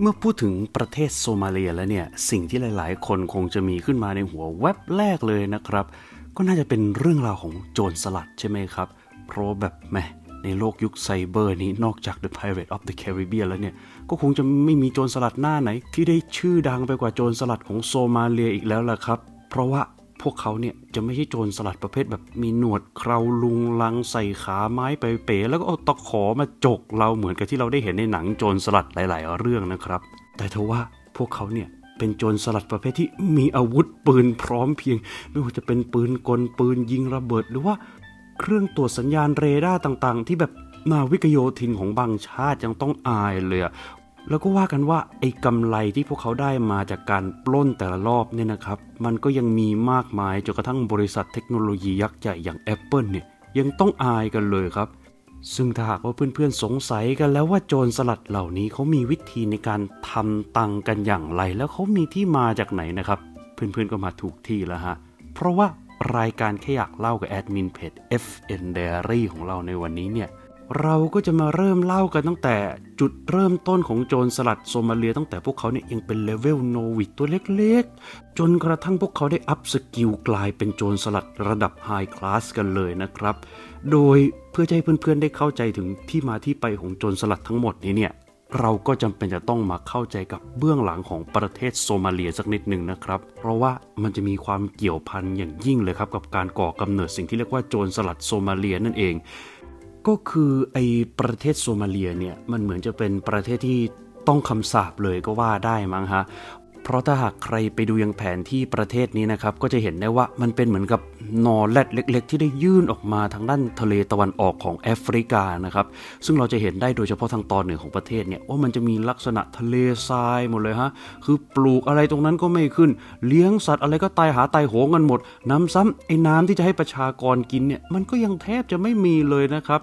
เมื่อพูดถึงประเทศโซมาเลียแล้วเนี่ย สิ่งที่หลาย ๆ คนคงจะมีขึ้นมาในหัวแว็บแรกเลยนะครับ ก็น่าจะเป็นเรื่องราวของโจรสลัดใช่ไหมครับ เพราะแบบแมในโลกยุคไซเบอร์นี้นอกจาก The Pirate of the Caribbean แล้วเนี่ย ก็คงจะไม่มีโจรสลัดหน้าไหน ที่ได้ชื่อดังไปกว่าโจรสลัดของโซมาเลียอีกแล้วล่ะครับ เพราะว่า พวกเขาเนี่ยจะไม่ใช่โจรสลัดประเภทแบบมีหนวดเคราลุงลังใส่ขาไม้ไปเป๋แล้วก็เอาตะขอมาจกเราเหมือนกับที่เราได้เห็นในหนังโจรสลัดหลาย ๆ เรื่องนะครับ แต่ทว่าพวกเขาเนี่ยเป็นโจรสลัดประเภทที่มีอาวุธปืนพร้อมเพียง ไม่ว่าจะเป็นปืนกลปืนยิงระเบิดหรือว่าเครื่องตรวจสัญญาณเรดาร์ต่างๆ ที่แบบนาวิกโยธินของบางชาติยังต้องอายเลยอะ แล้วก็ว่ากันว่าไอ้กำไรที่พวกเขาได้มาจากการปล้นแต่ละรอบเนี่ยนะครับ มันก็ยังมีมากมายจนกระทั่งบริษัทเทคโนโลยียักษ์ใหญ่อย่าง Apple เนี่ยยังต้องอายกันเลยครับ ซึ่งถ้าหากว่าเพื่อนๆสงสัยกันแล้วว่าโจรสลัดเหล่านี้เขามีวิธีในการทำตังกันอย่างไร แล้วเขามีที่มาจากไหนนะครับ เพื่อนๆก็มาถูกที่แล้วฮะ เพราะว่ารายการแค่อยากเล่ากับแอดมินเพจ FN Diary ของเราในวันนี้เนี่ย เราก็จะมาเริ่มเล่ากันตั้งแต่จุดเริ่มต้นของโจรสลัดโซมาเลียตั้งแต่พวกเขาเนี่ยยังเป็นเลเวลโนวิดตัวเล็กๆ จนกระทั่งพวกเขาได้อัพสกิลกลายเป็นโจรสลัดระดับไฮคลาสกันเลยนะครับ โดยเพื่อจะให้เพื่อนๆได้เข้าใจถึงที่มาที่ไปของโจรสลัดทั้งหมดนี้เนี่ยเราก็จำเป็นจะต้องมาเข้าใจกับเบื้องหลังของประเทศโซมาเลียสักนิดหนึ่งนะครับ เพราะว่ามันจะมีความเกี่ยวพันอย่างยิ่งเลยครับกับการก่อกำเนิดสิ่งที่เรียกว่าโจรสลัดโซมาเลียนั่นเอง ก็คือไอประเทศโซมาเลียเนี่ยมันเหมือนจะเป็นประเทศที่ต้องคำสาปเลยก็ว่าได้มั้งฮะเพราะถ้าหากใครไปดูยังแผนที่ประเทศนี้นะครับ ก็จะเห็นได้ว่ามันเป็นเหมือนกับนอแรดเล็ก ๆ ที่ได้ยื่นออกมาทางด้านทะเลตะวันออกของแอฟริกานะครับ ซึ่งเราจะเห็นได้โดยเฉพาะทางตอนเหนือของประเทศเนี่ยว่ามันจะมีลักษณะทะเลทรายหมดเลยฮะคือปลูกอะไรตรงนั้นก็ไม่ขึ้น เลี้ยงสัตว์อะไรก็ตายหาตายโหงกันหมด น้ำซ้ำไอ้น้ำที่จะให้ประชากรกินเนี่ยมันก็ยังแทบจะไม่มีเลยนะครับ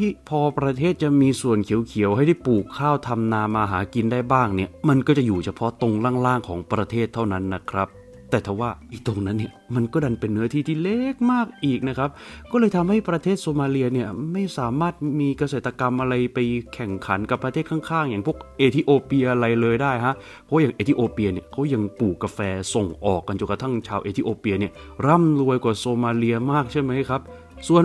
ที่พอประเทศจะมีส่วนเขียวๆให้ได้ปลูกข้าวทำนามาหากินได้บ้างเนี่ย มันก็จะอยู่เฉพาะตรงล่างๆของประเทศเท่านั้นนะครับ แต่ทว่าอีตรงนั้นเนี่ยมันก็ดันเป็นเนื้อที่ที่เล็กมากอีกนะครับ ก็เลยทำให้ประเทศโซมาเลียเนี่ยไม่สามารถมีเกษตรกรรมอะไรไปแข่งขันกับประเทศข้างๆ อย่างพวกเอธิโอเปียอะไรเลยได้ฮะ เพราะอย่างเอธิโอเปียเนี่ยเขายังปลูกกาแฟส่งออกกันจนกระทั่งชาวเอธิโอเปียเนี่ยร่ำรวยกว่าโซมาเลียมากใช่ไหมครับ ส่วน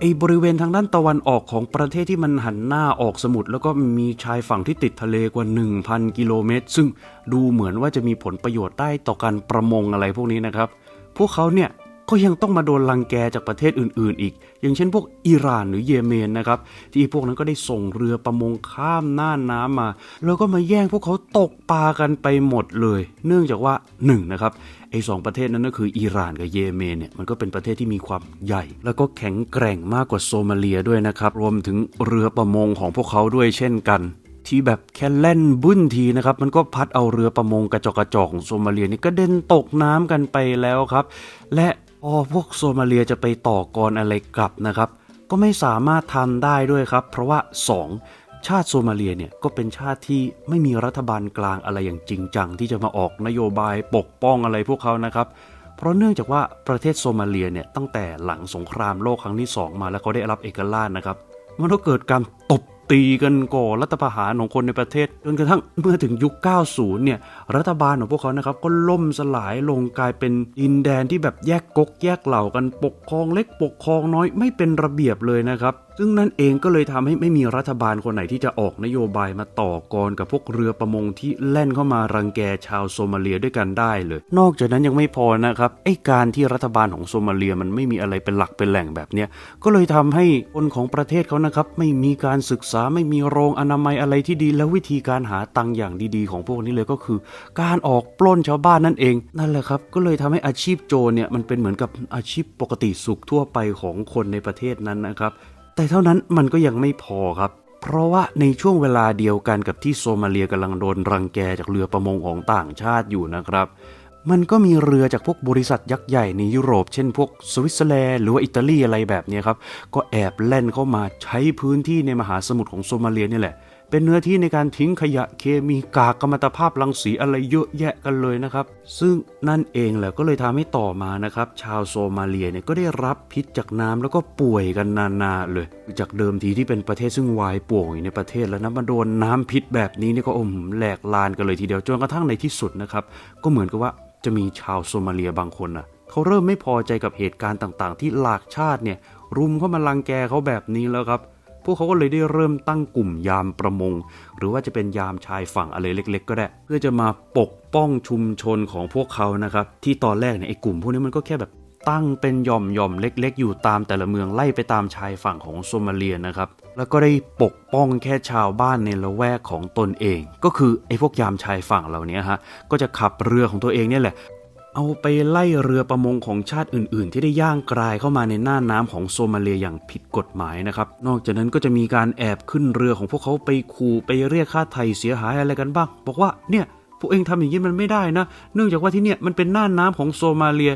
ไอ้บริเวณทางด้านตะวันออกของประเทศที่มันหันหน้าออกสมุทรแล้วก็มีชายฝั่งที่ติดทะเลกว่า 1,000 กิโลเมตร ซึ่งดูเหมือนว่าจะมีผลประโยชน์ได้ต่อการประมงอะไรพวกนี้นะครับ พวกเขาเนี่ย ก็ยังต้องมาโดนลังแกจากประเทศอื่น ๆ อีก อย่างเช่นพวกอิหร่านหรือเยเมนนะครับ ที่พวกนั้นก็ได้ส่งเรือประมงข้ามน่านน้ำมา แล้วก็มาแย่งพวกเขาตกปลากันไปหมดเลย เนื่องจากว่าหนึ่งนะครับไอ้สองประเทศนั้นก็คืออิหร่านกับเยเมนเนี่ยมันก็เป็นประเทศที่มีความใหญ่ แล้วก็แข็งแกร่งมากกว่าโซมาเลียด้วยนะครับ รวมถึงเรือประมงของพวกเขาด้วยเช่นกันที่แบบแค่เล่นบึ้นทีนะครับ มันก็พัดเอาเรือประมงกระจอกกระจอกของโซมาเลียนี่ก็เด็นตกน้ำกันไปแล้วครับ และ อพวกโซมาเลียจะไปต่อกรอะไรกลับนะครับ ก็ไม่สามารถทำได้ด้วยครับ เพราะว่า 2. ชาติโซมาเลียเนี่ยก็เป็นชาติที่ไม่มีรัฐบาลกลางอะไรอย่างจริงจัง ที่จะมาออกนโยบายปกป้องอะไรพวกเขานะครับเพราะเนื่องจากว่าประเทศโซมาเลียเนี่ยตั้งแต่หลังสงครามโลกครั้งที่ 2 มาแล้วเขาได้รับเอกราชนะครับมันก็เกิดการตบ ตีกันก่อรัฐประหารของคนในประเทศ จนกระทั่งเมื่อถึงยุค 90 เนี่ย รัฐบาลของพวกเขานะครับ ก็ล่มสลายลงกลายเป็นดินแดนที่แบบแยกกกแยกเหล่ากันปกครองเล็กปกครองน้อยไม่เป็นระเบียบเลยนะครับ ซึ่งนั่นเองก็เลยทำให้ไม่มีรัฐบาลคนไหนที่จะออกนโยบายมาต่อกรกับพวกเรือประมงที่แล่นเข้ามารังแกชาวโซมาเลียด้วยกันได้เลย นอกจากนั้นยังไม่พอนะครับไอ้การที่รัฐบาลของโซมาเลียมันไม่มีอะไรเป็นหลักเป็นแหล่งแบบเนี้ยก็เลยทำให้คนของประเทศเขานะครับไม่มีการศึกษาไม่มีโรงอนามัยอะไรที่ดีแล้ววิธีการหาตังค์อย่างดีๆ ของพวกนี้เลยก็คือ การออกปล้นชาวบ้านนั่นเองนั่นแหละครับ ก็เลยทำให้อาชีพโจรเนี่ยมันเป็นเหมือนกับอาชีพปกติสุขทั่วไปของคนในประเทศนั้นนะครับ แต่เท่านั้นมันก็ยังไม่พอครับเพราะว่าในช่วงเวลาเดียวกันกับที่โซมาเลียกำลังโดนรังแกจากเรือประมงของต่างชาติอยู่นะครับ มันก็มีเรือจากพวกบริษัทยักษ์ใหญ่ในยุโรป เช่นพวกสวิตเซอร์แลนด์หรือว่าอิตาลีอะไรแบบนี้ครับ ก็แอบแล่นเข้ามาใช้พื้นที่ในมหาสมุทรของโซมาเลียนี่แหละ เป็นเนื้อที่ในการทิ้งขยะเคมีกากกัมมันตภาพรังสีอะไรเยอะแยะกันเลยนะครับ ซึ่งนั่นเองแหละก็เลยทำให้ต่อมานะครับ ชาวโซมาเลียเนี่ยก็ได้รับพิษจากน้ำแล้วก็ป่วยกันนานๆเลย จากเดิมทีที่เป็นประเทศซึ่งวายป่วงอยู่ในประเทศแล้วนะมาโดนน้ำพิษแบบนี้นี่ก็อมแหลกลานกันเลยทีเดียวจนกระทั่งในที่สุดนะครับก็เหมือนกับว่า จะมีชาวโซมาเลียบางคนนะเขาเริ่มไม่พอใจกับเหตุการณ์ต่างๆ ที่หลากชาติเนี่ยรุมเข้ามาลังแกเขาแบบนี้แล้วครับ พวกเขาก็เลยได้เริ่มตั้งกลุ่มยามประมง หรือว่าจะเป็นยามชายฝั่งอะไรเล็ก ๆ ก็ได้ เพื่อจะมาปกป้องชุมชนของพวกเขานะครับ ที่ตอนแรกเนี่ยไอ้กลุ่มพวกนี้มันก็แค่แบบ ตั้งเป็นหย่อมหย่อมเล็กๆ อยู่ตามแต่ละเมืองไล่ไปตามชายฝั่งของโซมาเลียนะครับ แล้วก็ได้ปกป้องแค่ชาวบ้านในละแวกของตนเอง ก็คือไอ้พวกยามชายฝั่งเหล่านี้ฮะก็จะขับเรือของตัวเองเนี่ยแหละ เอาไปไล่เรือประมงของชาติอื่น ๆ ที่ได้ย่างกรายเข้ามาในน่านน้ำของโซมาเลียอย่างผิดกฎหมายนะครับนอกจากนั้นก็จะมีการแอบขึ้นเรือของพวกเขาไปขู่ไปเรียกค่าไถ่เสียหายอะไรกันบ้าง บอกว่าเนี่ยพวกเองทำอย่างนี้มันไม่ได้นะ เนื่องจากว่าที่เนี่ยมันเป็นน่านน้ำของโซมาเลีย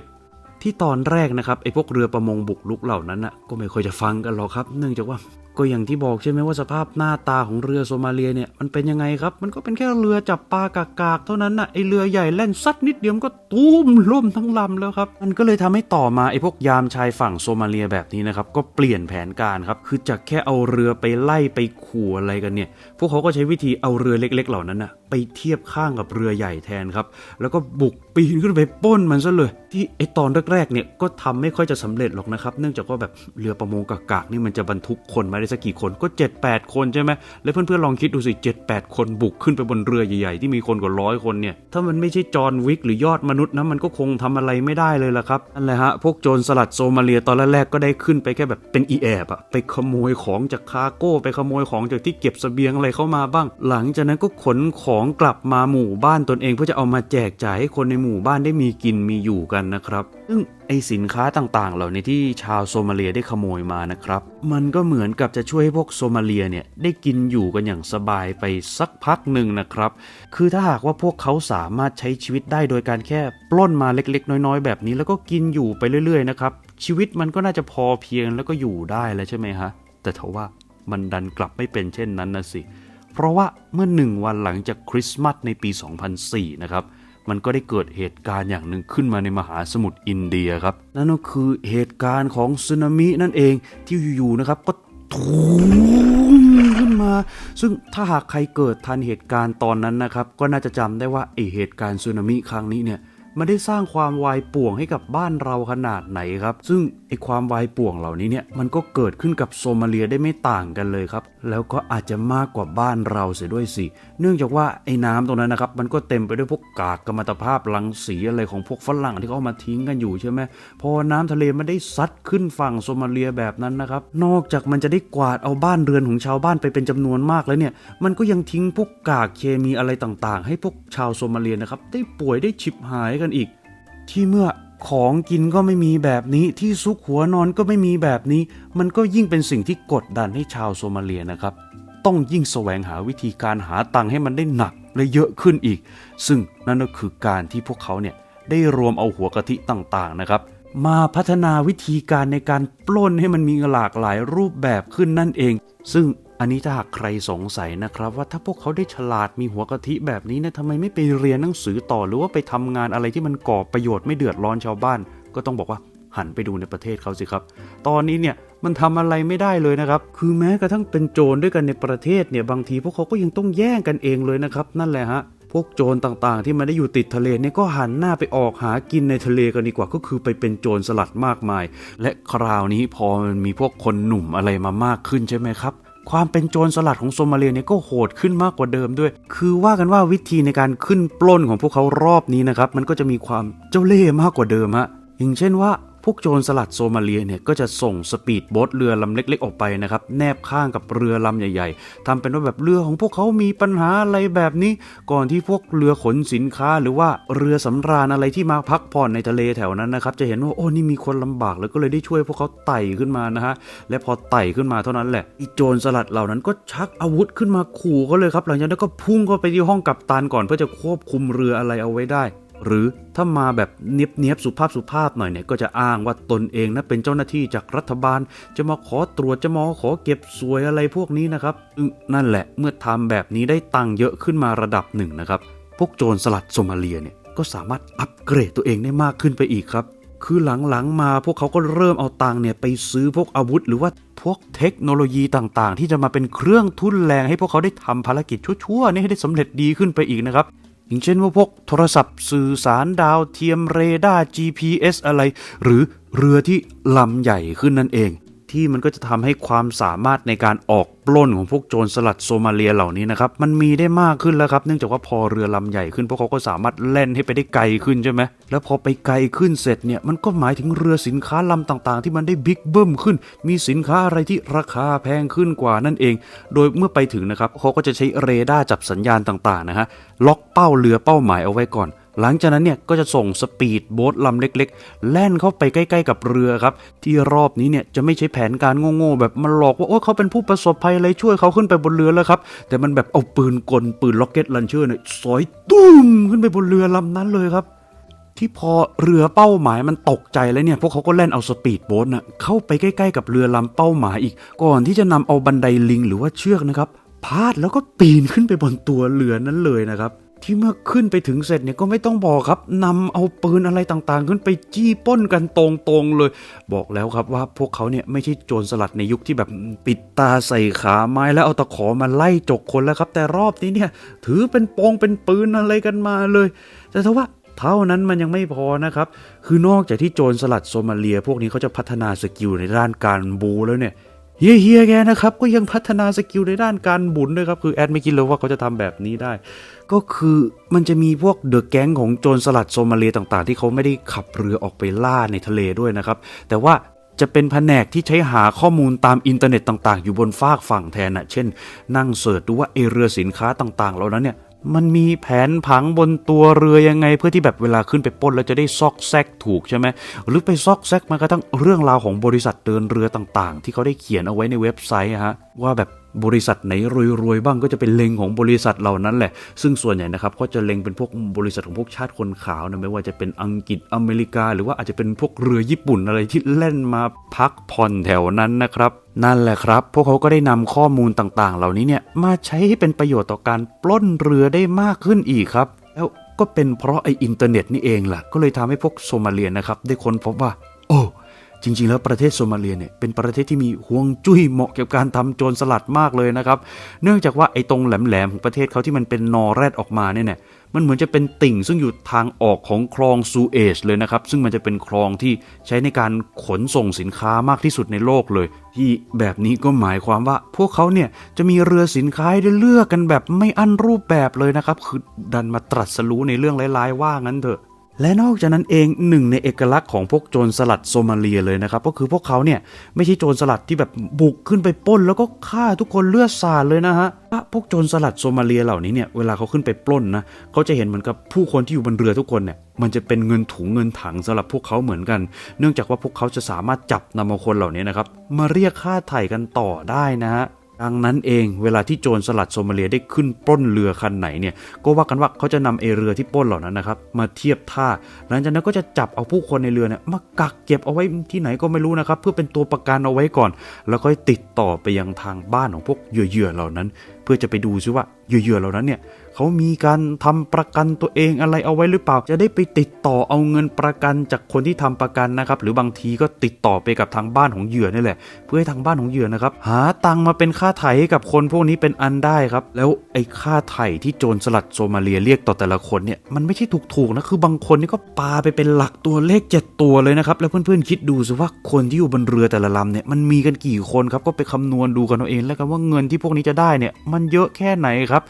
ที่ตอนแรกนะครับไอ้พวกเรือประมงบุกลุกเหล่านั้นน่ะก็ไม่ค่อยจะฟังกันหรอกครับ เนื่องจากว่า ก็อย่างที่บอกใช่ไหมว่าสภาพหน้าตาของเรือโซมาเลียเนี่ยมันเป็นยังไงครับ มันก็เป็นแค่เรือจับปลากากๆเท่านั้นน่ะไอเรือใหญ่แล่นซัดนิดเดียวก็ตุ้มล่มทั้งลำแล้วครับ มันก็เลยทำให้ต่อมาไอพวกยามชายฝั่งโซมาเลียแบบนี้นะครับก็เปลี่ยนแผนการครับคือจากแค่เอาเรือไปไล่ไปขู่อะไรกันเนี่ย พวกเขาก็ใช้วิธีเอาเรือเล็ก ๆ เหล่านั้นน่ะไปเทียบข้างกับเรือใหญ่แทนครับ แล้วก็บุกปีนขึ้นไปป้นมันซะเลย ที่ไอตอนแรกๆเนี่ยก็ทำไม่ค่อยจะสำเร็จหรอกนะครับ เนื่องจากว่าแบบเรือประมงกากๆนี่มันจะบรรทุกคนมาได้สักกี่คนก็ 7 8 คนใช่ไหมแล้วเพื่อนๆลองคิดดูสิ 7 8 คนบุกขึ้นไปบนเรือใหญ่ๆ ที่มีคนกว่าร้อยคนเนี่ยถ้ามันไม่ใช่จอห์นวิกหรือยอดมนุษย์นะมันก็คงทำอะไรไม่ได้เลยละครับนั่นแหละฮะพวกโจรสลัดโซมาเลียตอนแรกๆก็ได้ขึ้นไปแค่แบบเป็นอีแอบอะไปขโมยของจากคารโก้ไปขโมยของจากที่เก็บเสบียงอะไรเข้ามาบ้าง หลังจากนั้นก็ขนของกลับมาหมู่บ้านตนเองเพื่อจะเอามาแจกจ่ายให้คนในหมู่บ้านได้มีกินมีอยู่กันนะครับ ซึ่งไอสินค้าต่างๆ เหล่านี้ที่ชาวโซมาเลียได้ขโมยมานะครับ มันก็เหมือนกับจะช่วยให้พวกโซมาเลียเนี่ยได้กินอยู่กันอย่างสบายไปสักพักหนึ่งนะครับ คือถ้าหากว่าพวกเขาสามารถใช้ชีวิตได้โดยการแค่ปล้นมาเล็ก ๆ น้อย ๆ แบบนี้ แล้วก็กินอยู่ไปเรื่อย ๆ นะครับ ชีวิตมันก็น่าจะพอเพียงแล้วก็อยู่ได้แล้วใช่ไหมฮะ แต่ทว่ามันดันกลับไม่เป็นเช่นนั้นนะสิ เพราะว่าเมื่อหนึ่งวันหลังจากคริสต์มาสในปี 2004 นะครับ มันก็ได้เกิดเหตุการณ์อย่างหนึ่งขึ้นมาในมหาสมุทรอินเดียครับ นั่นก็คือเหตุการณ์ของสึนามินั่นเองที่อยู่ๆนะครับก็ทูมขึ้นมา ซึ่งถ้าหากใครเกิดทันเหตุการณ์ตอนนั้นนะครับ ก็น่าจะจำได้ว่าไอเหตุการณ์สึนามิครั้งนี้เนี่ย มันได้สร้างความวายป่วงให้กับบ้านเราขนาดไหนครับ ซึ่งไอความวายป่วงเหล่านี้เนี่ยมันก็เกิดขึ้นกับโซมาเลียได้ไม่ต่างกันเลยครับ แล้วก็อาจจะมากกว่าบ้านเราเสียด้วยสิ เนื่องจากว่าไอ้น้ำตรงนั้นนะครับมันก็เต็มไปด้วยพวกกากกัมมันตภาพรังสีอะไรของพวกฝรั่งที่เขาเอามาทิ้งกันอยู่ใช่ไหมพอน้ำทะเลมันได้ซัดขึ้นฝั่งโซมาเลียแบบนั้นนะครับนอกจากมันจะได้กวาดเอาบ้านเรือนของชาวบ้านไปเป็นจำนวนมากแล้วเนี่ยมันก็ยังทิ้งพวกกากเคมีอะไรต่างๆ ให้พวกชาวโซมาเลียนะครับได้ป่วยได้ฉิบหายกันอีก ที่เมื่อของกินก็ไม่มีแบบนี้ที่ซุกหัวนอนก็ไม่มีแบบนี้ มันก็ยิ่งเป็นสิ่งที่กดดันให้ชาวโซมาเลียนะครับ ต้องยิ่งแสวงหาวิธีการหาตังค์ให้มันได้หนักและเยอะขึ้นอีก ซึ่งนั่นก็คือการที่พวกเขาเนี่ยได้รวมเอาหัวกะทิต่างๆนะครับ มาพัฒนาวิธีการในการปล้นให้มันมีหลากหลายรูปแบบขึ้นนั่นเอง ซึ่ง อันนี้ถ้าหากใครสงสัยนะครับว่าถ้าพวกเขาได้ฉลาดมีหัวกะทิแบบนี้เนี่ยทำไมไม่ไปเรียนหนังสือต่อหรือว่าไปทำงานอะไรที่มันก่อประโยชน์ไม่เดือดร้อนชาวบ้าน ก็ต้องบอกว่าหันไปดูในประเทศเขาสิครับ ตอนนี้เนี่ยมันทำอะไรไม่ได้เลยนะครับ คือแม้กระทั่งเป็นโจรด้วยกันในประเทศเนี่ยบางทีพวกเขาก็ยังต้องแย่งกันเองเลยนะครับ นั่นแหละฮะพวกโจรต่างๆ ที่มันได้อยู่ติดทะเลเนี่ยก็หันหน้าไปออกหากินในทะเลกันดีกว่าก็คือไปเป็นโจรสลัดมากมาย และคราวนี้พอมันมีพวกคนหนุ่มอะไรมามากขึ้นใช่ไหมครับ ความเป็นโจรสลัดของโซมาเลียเนี่ยก็โหดขึ้นมากกว่าเดิมด้วย คือว่ากันว่าวิธีในการขึ้นปล้นของพวกเขารอบนี้นะครับ มันก็จะมีความเจ้าเล่ห์มากกว่าเดิมฮะอย่างเช่นว่า พวกโจรสลัดโซมาเลียเนี่ยก็จะส่งสปีดโบ๊ทเรือลำเล็กๆออกไปนะครับแนบข้างกับเรือลำใหญ่ ๆทำเป็นว่าแบบเรือของพวกเขามีปัญหาอะไรแบบนี้ ก่อนที่พวกเรือขนสินค้าหรือว่าเรือสำราญอะไรที่มาพักผ่อนในทะเลแถวนั้นนะครับจะเห็นว่าโอ้นี่มีคนลำบากแล้วก็เลยได้ช่วยพวกเขาไต่ขึ้นมานะฮะและพอไต่ขึ้นมาเท่านั้นแหละอีโจรสลัดเหล่านั้นก็ชักอาวุธขึ้นมาขู่เขาเลยครับ หลังจากนั้นก็พุ่งเข้าไปที่ห้องกัปตันก่อนเพื่อจะควบคุมเรืออะไรเอาไว้ได้ หรือถ้ามาแบบเนียบเนียบๆสุภาพสุภาพหน่อยเนี่ยก็จะอ้างว่าตนเองนะเป็นเจ้าหน้าที่จากรัฐบาล จะมาขอตรวจจะมาขอเก็บสวยอะไรพวกนี้นะครับนั่นแหละเมื่อทำแบบนี้ได้ตังค์เยอะขึ้นมาระดับหนึ่งนะครับ พวกโจรสลัดโซมาเลียเนี่ยก็สามารถอัปเกรดตัวเองได้มากขึ้นไปอีกครับ คือหลังๆมาพวกเขาก็เริ่มเอาตังค์เนี่ยไปซื้อพวกอาวุธ หรือว่าพวกเทคโนโลยีต่างๆ ที่จะมาเป็นเครื่องทุนแรงให้พวกเขาได้ทำภารกิจชั่วๆนี่ให้ได้สำเร็จดีขึ้นไปอีกนะครับ อย่างเช่นว่าพวกโทรศัพท์สื่อสารดาวเทียมเรดาร์ GPS อะไร หรือเรือที่ลำใหญ่ขึ้นนั่นเอง ที่มันก็จะทำให้ความสามารถในการออกปล้นของพวกโจรสลัดโซมาเลียเหล่านี้นะครับมันมีได้มากขึ้นแล้วครับ เนื่องจากว่าพอเรือลำใหญ่ขึ้นพวกเขาก็สามารถแล่นให้ไปได้ไกลขึ้นใช่ไหมแล้วพอไปไกลขึ้นเสร็จเนี่ยมันก็หมายถึงเรือสินค้าลำต่างๆ ที่มันได้บิ๊กเบิ้มขึ้น มีสินค้าอะไรที่ราคาแพงขึ้นกว่านั่นเอง โดยเมื่อไปถึงนะครับเขาก็จะใช้เรดาร์จับสัญญาณต่างๆนะฮะล็อกเป้าเรือเป้าหมายเอาไว้ก่อน หลังจากนั้นเนี่ยก็จะส่งสปีดโบ๊ทลำเล็กๆ แล่นเข้าไปใกล้ๆกับเรือครับ ที่รอบนี้เนี่ยจะไม่ใช้แผนการโง่ๆแบบมาหลอกว่าโอ้เขาเป็นผู้ประสบภัยอะไรช่วยเขาขึ้นไปบนเรือแล้วครับ แต่มันแบบเอาปืนกลปืนล็อกเก็ตลันเชอร์เนี่ยสอยตุ้มขึ้นไปบนเรือลำนั้นเลยครับที่พอเรือเป้าหมายมันตกใจแล้วเนี่ย พวกเขาก็แล่นเอาสปีดโบ๊ทน่ะเข้าไปใกล้ๆกับเรือลำเป้าหมายอีก ก่อนที่จะนำเอาบันไดลิงหรือว่าเชือกนะครับพาดแล้วก็ปีนขึ้นไปบนตัวเรือนั้นเลยนะครับ ที่เมื่อขึ้นไปถึงเสร็จเนี่ยก็ไม่ต้องบอกครับนำเอาปืนอะไรต่างๆ ขึ้นไปจี้ป้นกันตรงๆเลย บอกแล้วครับว่าพวกเขาเนี่ยไม่ใช่โจรสลัดในยุคที่แบบปิดตาใส่ขาไม้แล้วเอาตะขอมาไล่จกคนแล้วครับ แต่รอบนี้เนี่ยถือเป็นปองเป็นปืนอะไรกันมาเลย แต่ถ้าว่าเท่านั้นมันยังไม่พอนะครับ คือนอกจากที่โจรสลัดโซมาเลีย พวกนี้เขาจะพัฒนาสกิลในด้านการบูแล้วเนี่ย เฮียเฮียแกนะครับก็ยังพัฒนาสกิลในด้านการบุนด้วยครับ คือแอดไม่คิดเลยว่าเขาจะทำแบบนี้ได้ ก็คือมันจะมีพวกเดอะแก๊งของโจรสลัดโซมาเลียต่างๆ ที่เขาไม่ได้ขับเรือออกไปล่าในทะเลด้วยนะครับ แต่ว่าจะเป็นแผนกที่ใช้หาข้อมูลตามอินเทอร์เน็ตต่างๆ อยู่บนฟากฝั่งแทนนะเช่น นั่งเสิร์ชดูว่าเอเรือสินค้าต่างๆ เหล่านั้นเนี่ย มันมีแผนผังบนตัวเรือยังไง เพื่อที่แบบเวลาขึ้นไปป้นแล้วจะได้ซอกแซกถูกใช่ไหมหรือไปซอกแซกมากระทั่งเรื่องราวของบริษัทเดินเรือต่างๆ ที่เขาได้เขียนเอาไว้ในเว็บไซต์ฮะว่าแบบ บริษัทไหนรวยๆบ้างก็จะเป็นเล็งของบริษัทเหล่านั้นแหละ ซึ่งส่วนใหญ่นะครับก็จะเล็งเป็นพวกบริษัทของพวกชาติคนขาวนะไม่ว่าจะเป็นอังกฤษอเมริกา หรือว่าอาจจะเป็นพวกเรือญี่ปุ่นอะไรที่เล่นมาพักผ่อนแถวนั้นนะครับนั่นแหละครับ พวกเขาก็ได้นำข้อมูลต่างๆ เหล่านี้เนี่ยมาใช้ให้เป็นประโยชน์ต่อการปล้นเรือได้มากขึ้นอีกครับ แล้วก็เป็นเพราะไอ้อินเทอร์เน็ตนี่เองล่ะ ก็เลยทำให้พวกโซมาเลียนะครับได้ค้นพบว่า โอ้ จริง ๆ แล้วประเทศโซมาเลียเนี่ยเป็นประเทศที่มีห่วงจุ้ยเหมาะเกี่ยวกับการทำโจรสลัดมากเลยนะครับ เนื่องจากว่าไอ้ตรงแหลมๆของประเทศเขาที่มันเป็นนอแรดออกมาเนี่ยเนี่ยมันเหมือนจะเป็นติ่งซึ่งอยู่ทางออกของคลองซูเอซเลยนะครับ ซึ่งมันจะเป็นคลองที่ใช้ในการขนส่งสินค้ามากที่สุดในโลกเลย ที่แบบนี้ก็หมายความว่าพวกเขาเนี่ยจะมีเรือสินค้าได้เลือกกันแบบไม่อั้นรูปแบบเลยนะครับ คือดันมาตรัสรู้ในเรื่องร้ายๆว่างั้นเถอะ และนอกจากนั้นเองหนึ่งในเอกลักษณ์ของพวกโจรสลัดโซมาเลียเลยนะครับก็คือพวกเขาเนี่ยไม่ใช่โจรสลัดที่แบบบุกขึ้นไปปล้น แล้วก็ฆ่าทุกคนเลือดสาดเลยนะฮะพวกโจรสลัดโซมาเลียเหล่านี้เนี่ยเวลาเขาขึ้นไปปล้นนะเขาจะเห็นเหมือนกับผู้คนที่อยู่บนเรือทุกคนเนี่ยมันจะเป็นเงินถุงเงินถังสำหรับพวกเขาเหมือนกัน เนื่องจากว่าพวกเขาจะสามารถจับนำเอาคนเหล่านี้นะครับมาเรียกค่าไถ่กันต่อได้นะฮะ ดังนั้นเองเวลาที่โจรสลัดโซมาเลียได้ขึ้นปล้นเรือคันไหนเนี่ยก็ว่ากันว่าเขาจะนำเอเรือที่ปล้นเหล่านั้นนะครับมาเทียบท่า หลังจากนั้นก็จะจับเอาผู้คนในเรือเนี่ยมากักเก็บเอาไว้ที่ไหนก็ไม่รู้นะครับ เพื่อเป็นตัวประกันเอาไว้ก่อน แล้วก็ติดต่อไปยังทางบ้านของพวกเหยื่อๆเหล่านั้น เพื่อจะไปดูซิว่าเหยื่อๆเหล่านั้นเนี่ยเขามีการทำประกันตัวเองอะไรเอาไว้หรือเปล่า จะได้ไปติดต่อเอาเงินประกันจากคนที่ทำประกันนะครับ หรือบางทีก็ติดต่อไปกับทางบ้านของเหยื่อนี่แหละ เพื่อให้ทางบ้านของเหยื่อนะครับ หาตังมาเป็นค่าไถ่ให้กับคนพวกนี้เป็นอันได้ครับ แล้วไอ้ค่าไถ่ที่โจรสลัดโซมาเลียเรียกต่อแต่ละคนเนี่ยมันไม่ใช่ถูกๆนะคือบางคนนี่ก็ปาไปเป็นหลักตัวเลขเจ็ดตัวเลยนะครับแล้วเพื่อนๆคิดดูสิว่าคนที่อยู่บนเรือแต่ละลำเนี่ยมันมีกันกี่คนครับก็ไปคำนวณดูกันเอาเองแล้วกันว่าเงินที่พวกนี้จะได้เนี่ยมันเยอะแค่ไหนครับ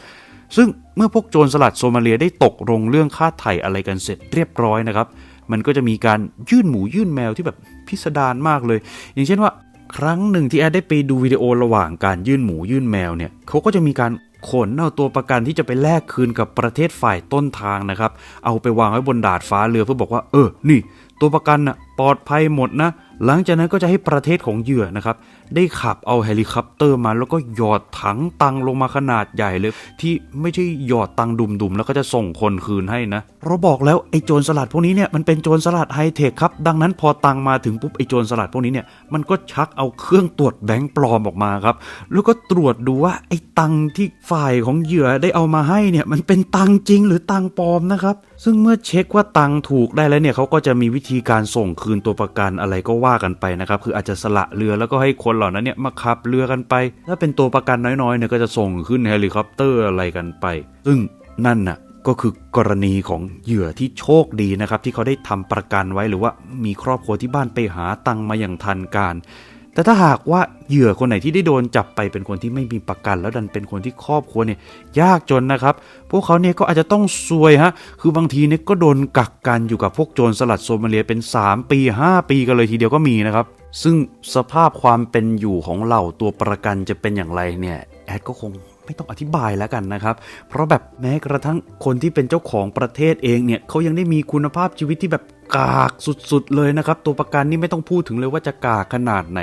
ซึ่งเมื่อพวกโจรสลัดโซมาเลียได้ตกลงเรื่องค่าไถ่อะไรกันเสร็จเรียบร้อยนะครับ มันก็จะมีการยื่นหมูยื่นแมวที่แบบพิสดารมากเลย อย่างเช่นว่า ครั้งหนึ่งที่แอดได้ไปดูวิดีโอระหว่างการยื่นหมูยื่นแมวเนี่ยเขาก็จะมีการขนเอาตัวประกันที่จะไปแลกคืนกับประเทศฝ่ายต้นทางนะครับ เอาไปวางไว้บนดาดฟ้าเรือเพื่อบอกว่า เออ นี่ ตัวประกันน่ะปลอดภัยหมดนะ หลังจากนั้นก็จะให้ประเทศของเหยื่อนะครับ ได้ขับเอาเฮลิคอปเตอร์มา แล้วก็หยอดถังตังลงมาขนาดใหญ่เลย ที่ไม่ใช่หยอดตังดุมๆ แล้วก็จะส่งคนคืนให้นะเราบอกแล้วไอ้โจรสลัดพวกนี้เนี่ยมันเป็นโจรสลัดไฮเทคครับ ดังนั้นพอตังมาถึงปุ๊บไอ้โจรสลัดพวกนี้เนี่ยมันก็ชักเอาเครื่องตรวจแบงค์ปลอมออกมาครับ แล้วก็ตรวจดูว่าไอ้ตังที่ฝ่ายของเหยื่อได้เอามาให้เนี่ยมันเป็นตังจริงหรือตังปลอมนะครับซึ่งเมื่อเช็คว่าตังถูกได้แล้วเนี่ยเขาก็จะมีวิธีการส่งคืนตัวประกันอะไรก็ว่ากันไปนะครับคืออาจจะสละเรือแล้วก็ให้คนเหล่านั้นเนี่ยมาขับเรือกันไป ถ้าเป็นตัวประกันน้อยๆเนี่ยก็จะส่งขึ้นเฮลิคอปเตอร์อะไรกันไป ซึ่งนั่นน่ะก็คือกรณีของเหยื่อที่โชคดีนะครับที่เขาได้ทำประกันไว้หรือว่ามีครอบครัวที่บ้านไปหาตังมาอย่างทันการ แต่ถ้าหากว่าเหยื่อคนไหนที่ได้โดนจับไปเป็นคนที่ไม่มีประกัน แล้วดันเป็นคนที่ครอบครัวเนี่ยยากจนนะครับ พวกเขาเนี่ยก็อาจจะต้องซวยฮะ คือบางทีเนี่ยก็โดนกักกันอยู่กับพวกโจรสลัดโซมาเลียเป็น 3 ปี 5 ปีกันเลยทีเดียวก็มีนะครับ ซึ่งสภาพความเป็นอยู่ของเหล่าตัวประกันจะเป็นอย่างไรเนี่ยแอดก็คงไม่ต้องอธิบายแล้วกันนะครับ เพราะแบบแม้กระทั่งคนที่เป็นเจ้าของประเทศเองเนี่ยเขายังได้มีคุณภาพชีวิตที่แบบ กากสุดๆเลยนะครับ ตัวประกันนี่ไม่ต้องพูดถึงเลยว่าจะกากขนาดไหน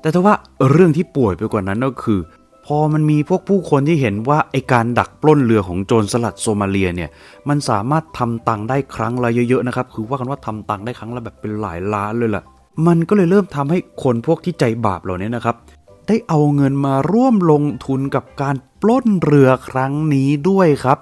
แต่ถ้าว่าเรื่องที่ป่วยไปกว่านั้นก็คือ พอมันมีพวกผู้คนที่เห็นว่าไอการดักปล้นเรือของโจรสลัดโซมาเลียเนี่ย มันสามารถทำตังค์ได้ครั้งละเยอะๆนะครับ คือว่ากันว่าทำตังค์ได้ครั้งละแบบเป็นหลายล้านเลยล่ะ มันก็เลยเริ่มทำให้คนพวกที่ใจบาปเหล่านี้นะครับได้เอาเงินมาร่วมลงทุนกับการปล้นเรือครั้งนี้ด้วยครับ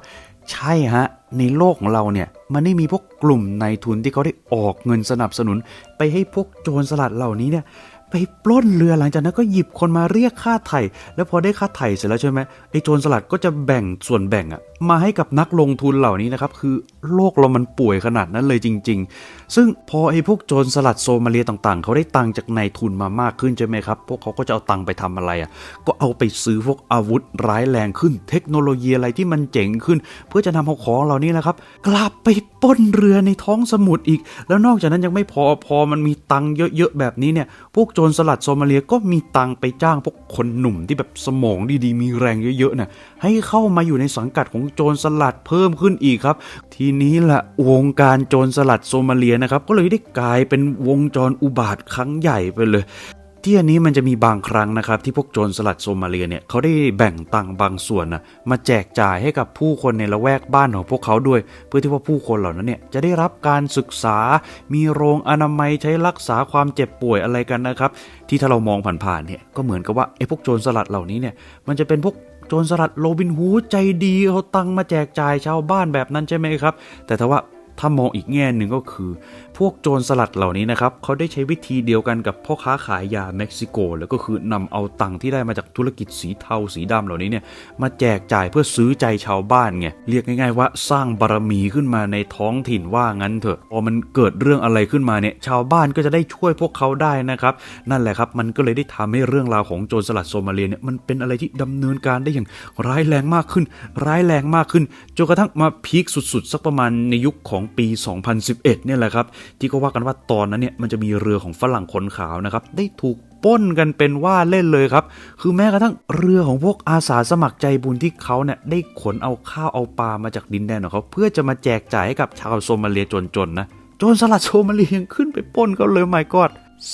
ใช่ฮะ ในโลกของเราเนี่ย มันได้มีพวกกลุ่มนายทุนที่เขาได้ออกเงินสนับสนุน ไปให้พวกโจรสลัดเหล่านี้เนี่ยไปปล้นเรือหลังจากนั้นก็หยิบคนมาเรียกค่าไถ่แล้วพอได้ค่าไถ่เสร็จแล้วใช่ไหมไอ้โจรสลัดก็จะแบ่งส่วนแบ่งอะมาให้กับนักลงทุนเหล่านี้นะครับ คือโลกเรามันป่วยขนาดนั้นเลยจริง ซึ่งพอไอ้พวกโจรสลัดโซมาเลียต่างๆ เขาได้ตังจากนายทุนมามากขึ้นใช่ไหมครับ พวกเขาก็จะเอาตังไปทำอะไรอะ ก็เอาไปซื้อพวกอาวุธร้ายแรงขึ้น เทคโนโลยีอะไรที่มันเจ๋งขึ้น เพื่อจะนำเอาของเหล่านี้นะครับ กลับไปป้นเรือในท้องสมุทรอีก แล้วนอกจากนั้นยังไม่พอพอมันมีตังเยอะๆแบบนี้เนี่ย พวกโจรสลัดโซมาเลียก็มีตังไปจ้างพวกคนหนุ่มที่แบบสมองดีๆ มีแรงเยอะๆน่ะให้เข้ามาอยู่ในสังกัดของโจรสลัดเพิ่มขึ้นอีกครับ ทีนี้ละวงการโจรสลัดโซมาเลียนะครับ ก็เลยได้กลายเป็นวงจรอุบาทครั้งใหญ่ไปเลยที่อันนี้มันจะมีบางครั้งนะครับ ที่พวกโจรสลัดโซมาเลียเนี่ยเขาได้แบ่งตังบางส่วนนะมาแจกจ่ายให้กับผู้คนในละแวกบ้านของพวกเขาด้วย เพื่อที่ว่าผู้คนเหล่านั้นเนี่ยจะได้รับการศึกษา มีโรงอนามัยใช้รักษาความเจ็บป่วยอะไรกันนะครับ ที่ถ้าเรามองผ่านๆเนี่ยก็เหมือนกับว่าไอ้พวกโจรสลัดเหล่านี้เนี่ยมันจะเป็นพวกโจรสลัดโรบินฮูดใจดีเอาตังมาแจกจ่ายชาวบ้านแบบนั้นใช่ไหมครับ แต่ถ้าว่า ถ้ามองอีกแง่หนึ่งก็คือ พวกโจรสลัดเหล่านี้นะครับเขาได้ใช้วิธีเดียวกันกับพ่อค้าขายยาเม็กซิโก แล้วก็คือนำเอาตังค์ที่ได้มาจากธุรกิจสีเทาสีดำเหล่านี้เนี่ยมาแจกจ่ายเพื่อซื้อใจชาวบ้านไงเรียกง่าย ๆ ว่าสร้างบารมีขึ้นมาในท้องถิ่นว่างั้นเถอะพอมันเกิดเรื่องอะไรขึ้นมาเนี่ยชาวบ้านก็จะได้ช่วยพวกเขาได้นะครับนั่นแหละครับมันก็เลยได้ทำให้เรื่องราวของโจรสลัดโซมาเลียเนี่ยมันเป็นอะไรที่ดำเนินการได้อย่างร้ายแรงมากขึ้น ร้ายแรงมากขึ้นจนกระทั่งมาพีคสุดๆสักประมาณในยุคของปี 2011เนี่ยแหละครับที่ก็ว่ากันว่าตอนนั้นเนี่ยมันจะมีเรือของฝรั่งขนขาวนะครับได้ถูกป้นกันเป็นว่าเล่นเลยครับ คือแม้กระทั่งเรือของพวกอาสาสมัครใจบุญที่เขาเนี่ยได้ขนเอาข้าวเอาปลามาจากดินแดนของเขาเพื่อจะมาแจกจ่ายให้กับชาวโซมาเลียจนๆนะจนสลัดโซมาเลียยังขึ้นไปป้นเขาเลยไม่กอด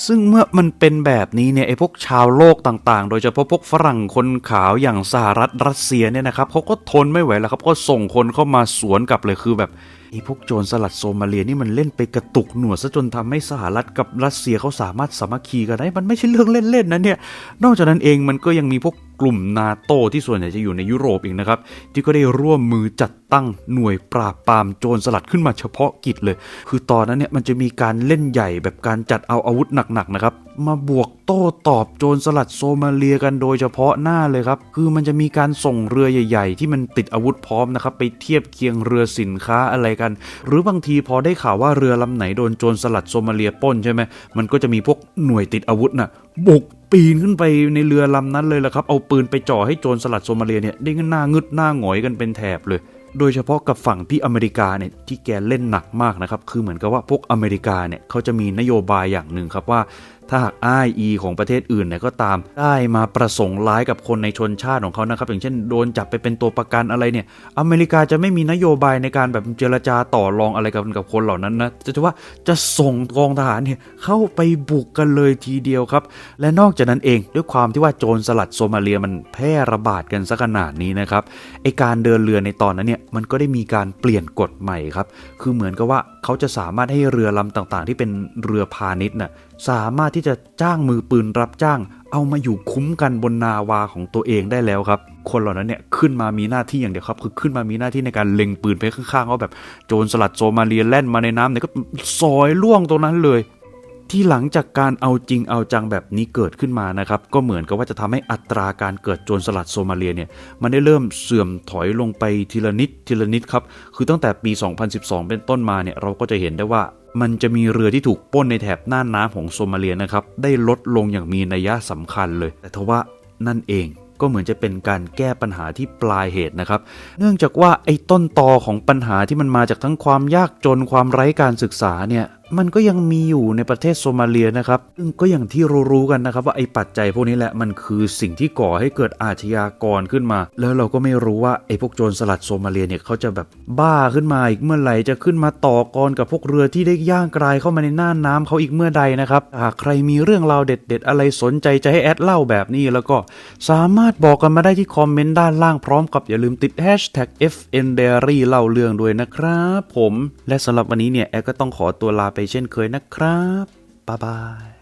ซึ่งเมื่อมันเป็นแบบนี้เนี่ยไอ้พวกชาวโลกต่างๆ โดยเฉพาะพวกฝรั่งคนขาวอย่างสหรัฐรัสเซียเนี่ยนะครับเขาก็ทนไม่ไหวแล้วครับก็ส่งคนเข้ามาสวนกลับเลยคือแบบไอ้พวกโจรสลัดโซมาเลียนี่มันเล่นไปกระตุกหนวดซะจนทำให้สหรัฐกับรัสเซียเขาสามารถสามัคคีกันได้มันไม่ใช่เรื่องเล่นๆนะเนี่ยนอกจากนั้นเองมันก็ยังมีพวกกลุ่มนาโตที่ส่วนใหญ่จะอยู่ในยุโรปเอีกนะครับที่ก็ได้ร่วมมือจัดตั้งหน่วยปราบปรามโจรสลัดขึ้นมาเฉพาะกิจเลย คือตอนนั้นเนี่ยมันจะมีการเล่นใหญ่แบบการจัดเอาอาวุธหนักๆนะครับ มาบวกโต้ตอบโจรสลัดโซมาเลียกันโดยเฉพาะหน้าเลยครับ คือมันจะมีการส่งเรือใหญ่ ๆ ที่มันติดอาวุธพร้อมนะครับไปเทียบเคียงเรือสินค้าอะไรกัน หรือบางทีพอได้ข่าวว่าเรือลำไหนโดนโจรสลัดโซมาเลียป้นใช่ไหมมันก็จะมีพวกหน่วยติดอาวุธน่ะบุกปีนขึ้นไปในเรือลำนั้นเลยละครับ เอาปืนไปจ่อให้โจรสลัดโซมาเลียเนี่ยได้หน้างึดหน้าหงอยกันเป็นแถบเลย โดยเฉพาะกับฝั่งที่อเมริกาเนี่ยที่แกเล่นหนักมากนะครับ คือเหมือนกับว่าพวกอเมริกาเนี่ยเขาจะมีนโยบายอย่างหนึ่งครับว่า ถ้าหากอ้ายอีของประเทศอื่นเนี่ยก็ตามได้มาประสงค์ร้ายกับคนในชนชาติของเขานะครับ อย่างเช่นโดนจับไปเป็นตัวประกันอะไรเนี่ย อเมริกาจะไม่มีนโยบายในการแบบเจรจาต่อรองอะไรกับกับคนเหล่านั้นนะจะว่าจะส่งกองทหารเนี่ยเข้าไปบุกกันเลยทีเดียวครับ และนอกจากนั้นเองด้วยความที่ว่าโจรสลัดโซมาเลียมันแพร่ระบาดกันซะขนาดนี้นะครับไอการเดินเรือในตอนนั้นเนี่ยมันก็ได้มีการเปลี่ยนกฎใหม่ครับคือเหมือนกับว่าเขาจะสามารถให้เรือลำต่างๆ ที่เป็นเรือพาณิชย์น่ะ สามารถที่จะจ้างมือปืนรับจ้าง เอามาอยู่คุ้มกันบนนาวาของตัวเองได้แล้วครับ คนเหล่านั้นเนี่ยขึ้นมามีหน้าที่อย่างเดียวครับ คือขึ้นมามีหน้าที่ในการเล็งปืนไปข้างๆว่าแบบโจรสลัดโซมาเลียแล่นมาในน้ำเนี่ยก็ซอยล่วงตรงนั้นเลยที่หลังจากการเอาจริงเอาจังแบบนี้เกิดขึ้นมานะครับ ก็เหมือนกับว่าจะทำให้อัตราการเกิดโจรสลัดโซมาเลียเนี่ยมันได้เริ่มเสื่อมถอยลงไปทีละนิดทีละนิดครับ คือตั้งแต่ปี 2012 เป็นต้นมาเนี่ยเราก็จะเห็นได้ว่า มันจะมีเรือที่ถูกป้นในแถบน่านน้ำของโซมาเลียนะครับ ได้ลดลงอย่างมีนัยสำคัญเลย แต่ทว่านั่นเองก็เหมือนจะเป็นการแก้ปัญหาที่ปลายเหตุนะครับ เนื่องจากว่าไอ้ต้นตอของปัญหาที่มันมาจากทั้งความยากจนความไร้การศึกษาเนี่ยมันก็ยังมีอยู่ในประเทศโซมาเลียนะครับ ซึ่งก็อย่างที่รู้ๆกันนะครับ ว่าไอ้ปัจจัยพวกนี้แหละมันคือสิ่งที่ก่อให้เกิดอาชญากรขึ้นมา แล้วเราก็ไม่รู้ว่าไอ้พวกโจรสลัดโซมาเลียเนี่ยเขาจะแบบบ้าขึ้นมาอีกเมื่อไหร่จะขึ้นมาต่อกรกับพวกเรือที่ได้ย่างกรายเข้ามาในน่านน้ำเขาอีกเมื่อใดนะครับหากใครมีเรื่องราวเด็ด ๆ อะไรสนใจจะให้แอดเล่าแบบนี้แล้วก็สามารถบอกกันมาได้ที่คอมเมนต์ด้านล่างพร้อมกับอย่าลืมติด hashtag FN Diary เล่าเรื่องด้วยนะครับ ผม และสำหรับวันนี้เนี่ยแอดก็ต้องขอตัวลาไปเช่นเคยนะครับบ๊ายบาย